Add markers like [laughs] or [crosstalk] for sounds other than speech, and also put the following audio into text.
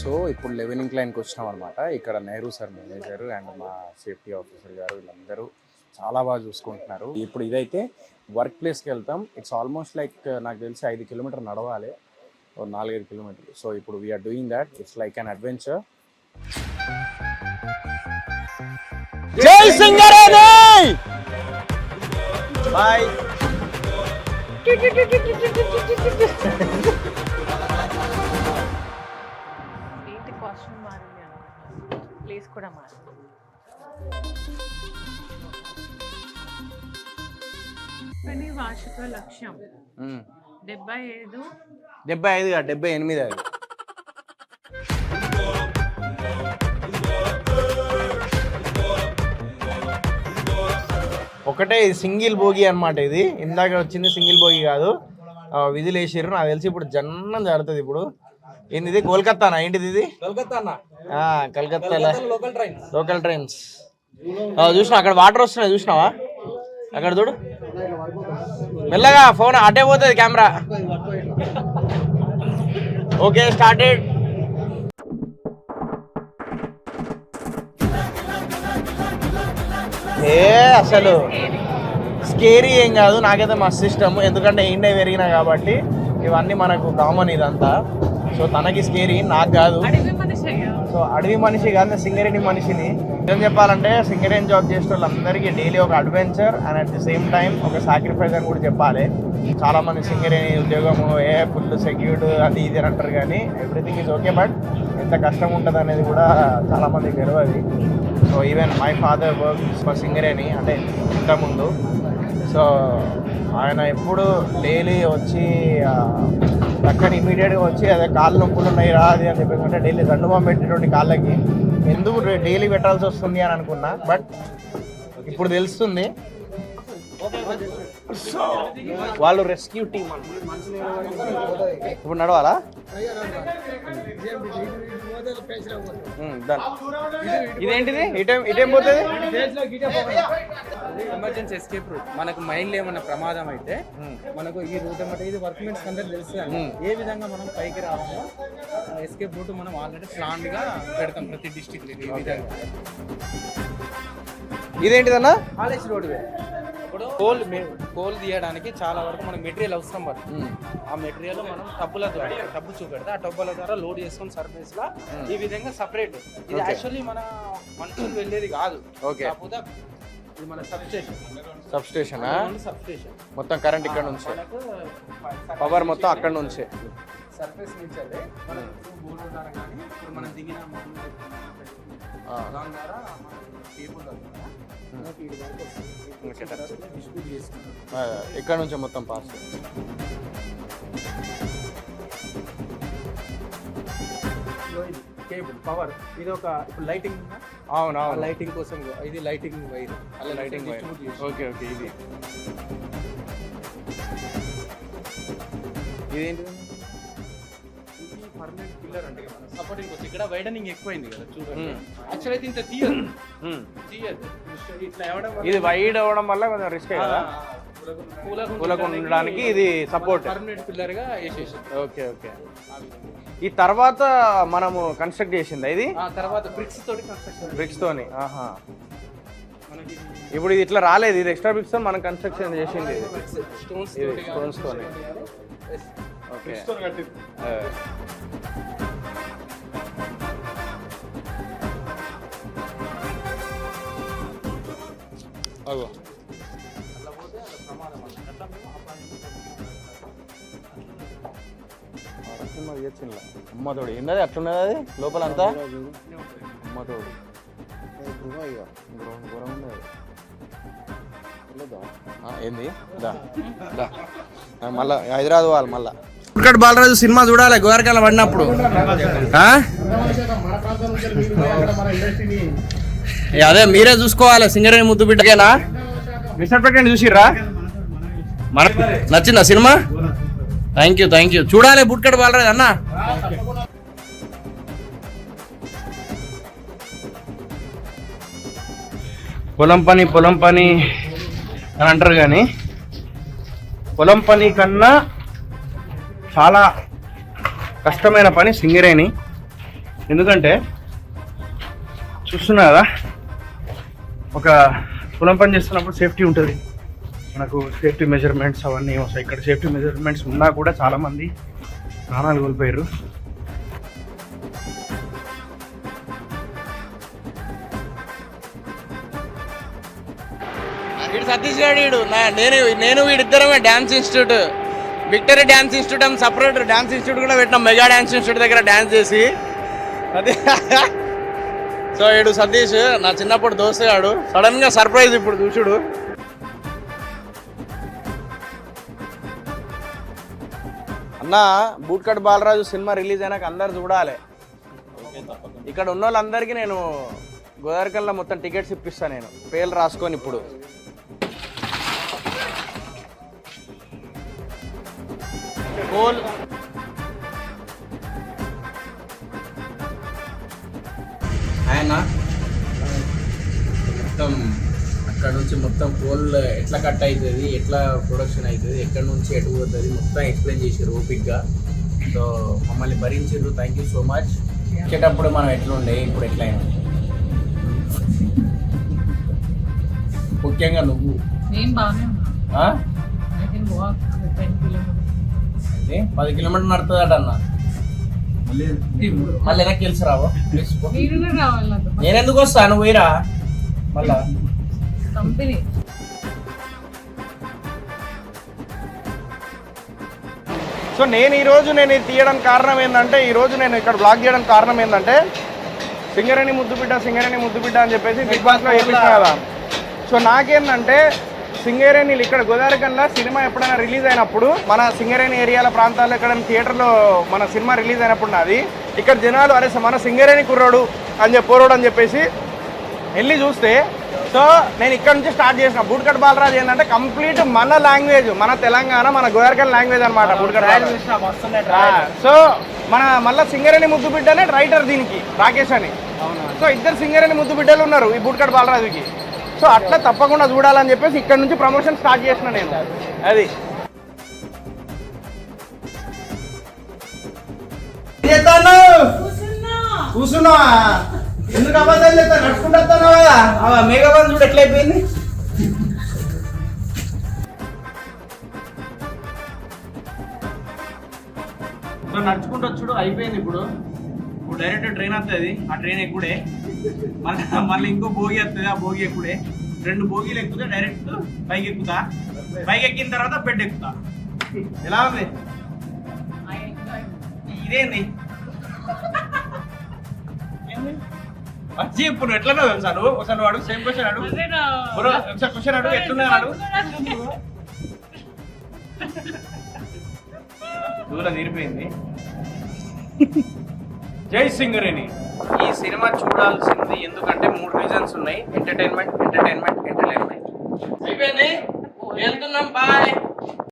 So ఇప్పుడు leavening లైన్కి వచ్చినాం అనమాట ఇక్కడ నెహ్రూ సార్ మేనేజర్ అండ్ మా సేఫ్టీ ఆఫీసర్ గారు వీళ్ళందరూ చాలా బాగా చూసుకుంటున్నారు. ఇప్పుడు ఇదైతే వర్క్ ప్లేస్కి వెళ్తాం. ఇట్స్ ఆల్మోస్ట్ లైక్ నాకు తెలిసి ఐదు కిలోమీటర్ నడవాలి. నాలుగైదు కిలోమీటర్లు. సో ఇప్పుడు we are doing that it's like an adventure జై సింగరేణి! బాయ్ [laughs] ప్లేస్ కూడా వార్షిక లక్ష్యం. డెబ్బై ఐదు డెబ్బై ఐదు కాదు, డెబ్బై ఎనిమిది అది. ఒకటే ఇది సింగిల్ భోగి అన్నమాట ఇది. ఇందాక వచ్చింది సింగిల్ భోగి కాదు. విధులు వేసిర్రు నాకు తెలిసి ఇప్పుడు జన్నం జరుగుతుంది ఇప్పుడు. ఏంది ఇది కోల్కత్తానా? ఏంటిది ఇది? కలకత్తాలో. లోకల్ ట్రైన్స్ చూసినా అక్కడ వాటర్ వస్తున్నాయి చూసినావా? అక్కడ చూడు. మెల్లగా ఫోన్ అటే పోతుంది కెమెరా ఓకే స్టార్టెడ్ ఏ అసలు స్కేరీ ఏం కాదు. నాకైతే మస్తు ఇష్టం ఎందుకంటే ఇండియా పెరిగినా కాబట్టి ఇవన్నీ మనకు కామన్ ఇదంతా. సో తనకి స్కేరీ నాకు కాదు. సో అడవి మనిషి కాదు సింగరేణి మనిషిని. ఏం చెప్పాలంటే సింగరేణి జాబ్ చేసే వాళ్ళందరికీ డైలీ ఒక adventure and at the same time ఒక సాక్రిఫైస్ అని కూడా చెప్పాలి. చాలామంది సింగరేణి ఉద్యోగము ఏ ఫుల్ సెక్యూర్డ్ అది ఇది అని అంటారు కానీ ఎవ్రీథింగ్ ఈజ్ ఓకే బట్ ఎంత కష్టం ఉంటుంది అనేది కూడా చాలామందికి తెలియదు so even my father work for Singareni అంటే ఇంతకుముందు. సో ఆయన ఎప్పుడు డైలీ వచ్చి అక్కడ పక్కన ఇమీడియట్గా వచ్చి అదే కాళ్ళు నొప్పులు ఉన్నాయి రా అది అని చెప్పేసి అంటే డైలీ రెండు పెట్టేటువంటి కాళ్ళకి. ఎందుకు డైలీ పెట్టాల్సి వస్తుంది అని అనుకున్నా బట్ ఇప్పుడు తెలుస్తుంది. సో వాళ్ళు రెస్క్యూ టీమ్ ఇప్పుడు నడవాలా. ఇదేంటిది? ఇటేం ఇటేం పోతుంది? ఎమర్జెన్సీ ఎస్కేప్ రూట్ మనకు మైండ్ ఏమన్నా ప్రమాదం అయితే మనకు ఈ రూట్ ఏమంటే ఇది వర్క్మెన్స్ అందరికి తెలుసు ఏ విధంగా మనం పైకి రావాలో ఎస్కేప్ రూట్ మనం ఆల్రెడీ ప్లాన్గా పెడతాం ప్రతి డిస్టిక్ ఇదేంటిదన్నా? కాలేజ్ రోడ్ ఇప్పుడు కోల్ కోల్ తీయడానికి చాలా వరకు మనకు మెటీరియల్ అవసరం పడుతుంది ఆ మెటీరియల్ మనం టబ్బుల ద్వారా టబ్బు చూపెడితే ఆ టబ్బుల ద్వారా లోడ్ చేసుకొని సర్ఫేస్ లా ఈ విధంగా సపరేట్ ఇది యాక్చువల్లీ మన మనుషులు వెళ్ళేది కాదు. కాకపోతే ఇది మన సబ్స్టేషన్ సబ్ స్టేషన్ మొత్తం కరెంట్ ఇక్కడ నుంచి. పవర్ మొత్తం అక్కడ నుంచే. సర్ఫేస్ నుంచి అదే మనకు బోర్డు ద్వారా కానీ ఇప్పుడు మనం దిగిన ద్వారా కేబుల్ ద్వారా ఇక్కడ నుంచే మొత్తం పాస్ కేబుల్ పవర్ ఇది ఒక ఇప్పుడు లైటింగ్ అవును లైటింగ్ కోసం ఇది లైటింగ్ వైర్ అలా లైటింగ్ చేసి. ఓకే ఓకే ఇది. ఇదేంటి ఇది పర్మనెంట్ పిల్లర్ అంటే సపోర్టింగ్ వచ్చి ఇక్కడ వైడనింగ్ ఎక్కువైంది కదా చూడండి. యాక్చువల్ అయితే ఇంత తీయదు. ఇది వైడ్ అవ్వడం వల్ల కొంచెం రిస్క్ కదా? కూలకు ఉండడానికి ఇది సపోర్ట్ పర్మనెంట్ పిల్లర్గా వేసేసి. Okay okay. ఈ తర్వాత మనము కన్స్ట్రక్ట్ చేసింది ఇది? తర్వాత బ్రిక్స్ తోటి కన్స్ట్రక్షన్ బ్రిక్స్ తోని ఆహా. ఇప్పుడు ఇది ఇట్లా రాలేదు ఇది ఎక్స్ట్రా బ్రిక్స్తో మనం కన్స్ట్రక్షన్ చేసింది స్టోన్స్ తోని. ఓకే. అగో. అమ్మ తోడు ఏంటది? అట్లున్నది అది? లోపల అంతా అమ్మ తోడు ఘోరం- ఘోరం ఉన్నది. ఆ, ఏంది? మళ్ళా హైదరాబాద్ పోవాలి మళ్ళా. ఇక్కడ బాలరాజు సినిమా చూడాలి గోరకాల పడినప్పుడు. అదే మీరే చూసుకోవాలి సింగరేణి ముద్దు బిడ్డకేనా మిస్టర్ పెట్టండి చూసిర్రా? మన నచ్చిందా cinema? Thank you thank you చూడాలి బుట్కడ బాలరాజు అన్న. పొలం పని పొలం పని అని అంటారు కానీ పొలం పని కన్నా చాలా కష్టమైన పని సింగరేణి ఎందుకంటే చూస్తున్నా కదా ఒక పొలం పని చేస్తున్నప్పుడు సేఫ్టీ ఉంటుంది. మనకు సేఫ్టీ మెజర్మెంట్స్ అవన్నీ వస్తాయి. ఇక్కడ సేఫ్టీ మెజర్మెంట్స్ ఉన్నా కూడా చాలామంది ప్రాణాలు కోల్పోయారు. వీడు సతీష్ గారు వీడు. నేను నేను వీడిద్దరమే dance institute victory dance institute అని సపరేట్ డ్యాన్స్ ఇన్స్టిట్యూట్ కూడా పెట్టినాం. మెగా డ్యాన్స్ ఇన్స్టిట్యూట్ దగ్గర డ్యాన్స్ చేసి. అదే [laughs] సో వీడు సతీష్ నా చిన్నప్పుడు దోస్తు సడన్గా సర్ప్రైజ్ ఇప్పుడు చూచుడు. అన్న boot cut Balaraju cinema release అయినాక అందరు చూడాలి. ఇక్కడ ఉన్న వాళ్ళందరికీ నేను గోదావరికల్లా మొత్తం టికెట్స్ ఇప్పిస్తాను నేను. పేర్లు రాసుకొని ఇప్పుడు. కోల్ ఆయన మొత్తం అక్కడ నుంచి మొత్తం కోల్ ఎట్లా కట్ అవుతుంది ఎట్లా ప్రొడక్షన్ అవుతుంది ఎక్కడ నుంచి ఎటు పోతుంది మొత్తం ఎక్స్ప్లెయిన్ చేసారు ఓపిక్గా సో మమ్మల్ని భరించారు థ్యాంక్ యూ సో మచ్ వచ్చేటప్పుడు మనం ఎట్లుండే ఇప్పుడు ఎట్లయినా ముఖ్యంగా నువ్వు. ఏంటి? పది కిలోమీటర్ నడుతుందట అన్న మళ్ళీ వెనక్కి తెలిసి రావు? [laughs] నేను ఎందుకు వస్తాను పోయిరా. మళ్ళా. కంపెనీ. సో నేను ఈరోజు నేను ఇది తీయడానికి కారణం ఏంటంటే ఈరోజు నేను ఇక్కడ బ్లాగ్ చేయడానికి కారణం ఏంటంటే సింగరేణి ముద్దుబిడ్డ సింగరేణి ముద్దుబిడ్డ అని చెప్పేసి బిగ్ బాస్లో వేయించిన కదా. సో నాకేంటంటే సింగరేణిలు ఇక్కడ గోదావరికల్లా సినిమా ఎప్పుడైనా రిలీజ్ అయినప్పుడు మన సింగరేణి ఏరియాల ప్రాంతాల్లో ఎక్కడ థియేటర్లో మన సినిమా రిలీజ్ అయినప్పుడు నాది ఇక్కడ జనాలు అరే మన సింగరేణి కుర్రోడు అని చెప్పి పోరోడు అని చెప్పేసి వెళ్ళి చూస్తే సో నేను ఇక్కడ నుంచి స్టార్ట్ చేసిన. బూడ్కట్ బాలరాజు ఏంటంటే కంప్లీట్ మన లాంగ్వేజ్ మన తెలంగాణ మన గోదావరికల్ లాంగ్వేజ్ అనమాట బూడ్కట్ సో మన మళ్ళీ సింగరేణి ముద్దు బిడ్డనే రైటర్ దీనికి రాకేష్ అని. సో ఇద్దరు సింగరేణి ముద్దు బిడ్డలు ఉన్నారు ఈ బూడ్కట్ బాలరాజుకి. సో అట్లా తప్పకుండా చూడాలని చెప్పేసి ఇక్కడ నుంచి ప్రమోషన్ స్టార్ట్ చేసిన నేను. అది. కూర్చున్నావా ఎందుకు అబద్ధాలు చెప్తా నడుచుకుంటా కదా? మేఘబంధు చూడు ఎట్లయిపోయింది. సో నడుచుకుంటూ వచ్చుడు అయిపోయింది ఇప్పుడు. ఇప్పుడు డైరెక్ట్ ట్రైన్ వస్తుంది ఆ ట్రైన్ ఎక్కుడే? మళ్ళీ మళ్ళీ ఇంకో భోగి వస్తుంది? ఆ భోగి ఎక్కుడే రెండు భోగిలు ఎక్కుతే డైరెక్ట్ పైకి ఎక్కుతా పైకి ఎక్కిన తర్వాత బెడ్ ఎక్కుతా. ఎలా ఉంది? ఇదేంది? వచ్చి ఇప్పుడు ఎట్లా నువ్వు ఒకసారి అడుగు సేమ్ క్వశ్చన్ బ్రో, ఒకసారి క్వశ్చన్ అడుగు ఎట్లున్నా అడుగు? దూరం తీరిపోయింది జై సింగరేణి. ఈ సినిమా చూడాల్సింది ఎందుకంటే మూడు రీజన్స్ ఉన్నాయి. ఎంటర్టైన్మెంట్ ఎంటర్టైన్మెంట్ ఎంటర్టైన్మెంట్ అయిపోయింది వెళ్తున్నాం బాయ్